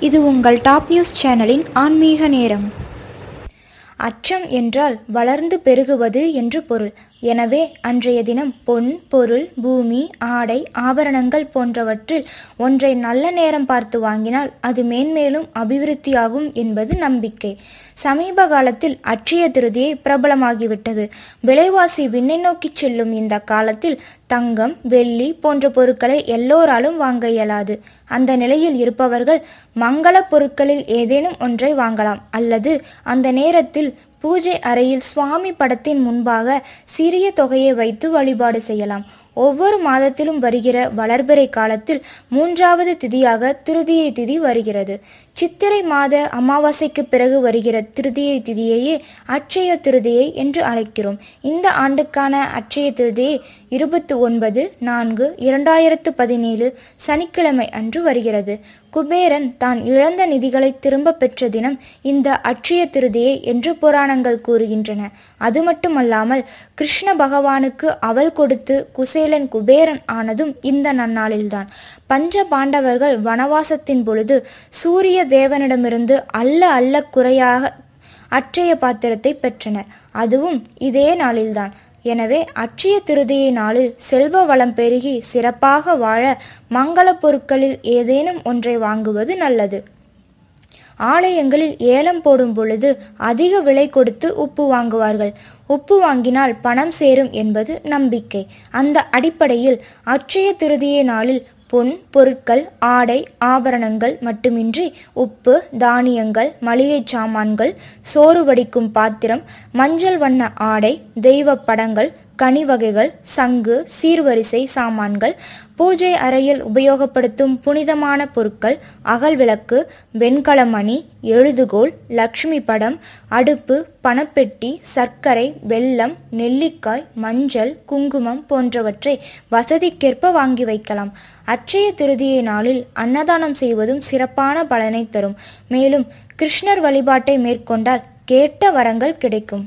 இது உங்கள் top news சேனலின் ஆன்மீக நேரம். அச்சம் என்றால் வளர்ந்து பெருகுவது என்று பொருள். எனவே அன்றைய தினம் பொன் பொருள் பூமி ஆடை ஆபரணங்கள் போன்றவற்றில் ஒன்றை நல்ல நேரம் பார்த்து வாங்கினால் அது மேன்மேலும் அபிவிருத்தியாகும் என்பது நம்பிக்கை. சமீப காலத்தில் அட்சய திருதியை பிரபலமாகிவிட்டது. விலைவாசி விண்ணை நோக்கிச் செல்லும் இந்த காலத்தில் தங்கம் வெள்ளி போன்ற பொருட்களை எல்லோராலும் வாங்க இயலாது. அந்த நிலையில் இருப்பவர்கள் மங்கள பொருட்களில் ஏதேனும் ஒன்றை வாங்கலாம் அல்லது அந்த நேரத்தில் பூஜை அறையில் சுவாமி படத்தின் முன்பாக சிறிய தொகையை வைத்து வழிபாடு செய்யலாம். ஒவ்வொரு மாதத்திலும் வருகிற வளர்பிறை காலத்தில் மூன்றாவது திதியாக திருதியை திதி வருகிறது. சித்திரை மாத அமாவாசைக்கு பிறகு வருகிற திருதியை திதியையே அட்சய திருதியை என்று அழைக்கிறோம். இந்த ஆண்டுக்கான அட்சய திருதியை இருபத்தி ஒன்பது நான்கு இரண்டாயிரத்து பதினேழு சனிக்கிழமை அன்று வருகிறது. குபேரன் தான் இழந்த நிதிகளை திரும்ப பெற்ற தினம் இந்த அட்சய திருதியை என்று புராணங்கள் கூறுகின்றன. அது மட்டுமல்லாமல் கிருஷ்ண பகவானுக்கு அவள் கொடுத்து குசேலன் குபேரன் ஆனதும் இந்த நன்னாளில்தான். பஞ்ச பாண்டவர்கள் வனவாசத்தின் பொழுது சூரிய தேவனிடமிருந்து அல்ல அல்ல குறையாக அட்சய பாத்திரத்தை பெற்றனர். அதுவும் இதே நாளில்தான். எனவே அட்சய திருதியை நாளில் செல்வ வளம் பெருகி சிறப்பாக வாழ மங்கள பொருட்களில் ஏதேனும் ஒன்றை வாங்குவது நல்லது. ஆலயங்களில் ஏலம் போடும் பொழுது அதிக விலை கொடுத்து உப்பு வாங்குவார்கள். உப்பு வாங்கினால் பணம் சேரும் என்பது நம்பிக்கை. அந்த அடிப்படையில் அட்சய திருதியை நாளில் பொன் பொருட்கள் ஆடை ஆபரணங்கள் மட்டுமின்றி உப்பு தானியங்கள் மளிகை சாமான்கள் சோறு வடிக்கும் பாத்திரம் மஞ்சள் வண்ண ஆடை தெய்வ படங்கள் கனி வகைகள் சங்கு சீர்வரிசை சாமான்கள் பூஜை அறையில் உபயோகப்படுத்தும் புனிதமான பொருட்கள் அகல் விளக்கு வெண்கலமணி எழுதுகோல் லக்ஷ்மி படம் அடுப்பு பணப்பெட்டி சர்க்கரை வெல்லம் நெல்லிக்காய் மஞ்சள் குங்குமம் போன்றவற்றை வசதிக்கேற்ப வாங்கி வைக்கலாம். அட்சய திருதியை நாளில் அன்னதானம் செய்வதும் சிறப்பான பலனை தரும். மேலும் கிருஷ்ணர் வழிபாட்டை மேற்கொண்டால் கேட்ட வரங்கள் கிடைக்கும்.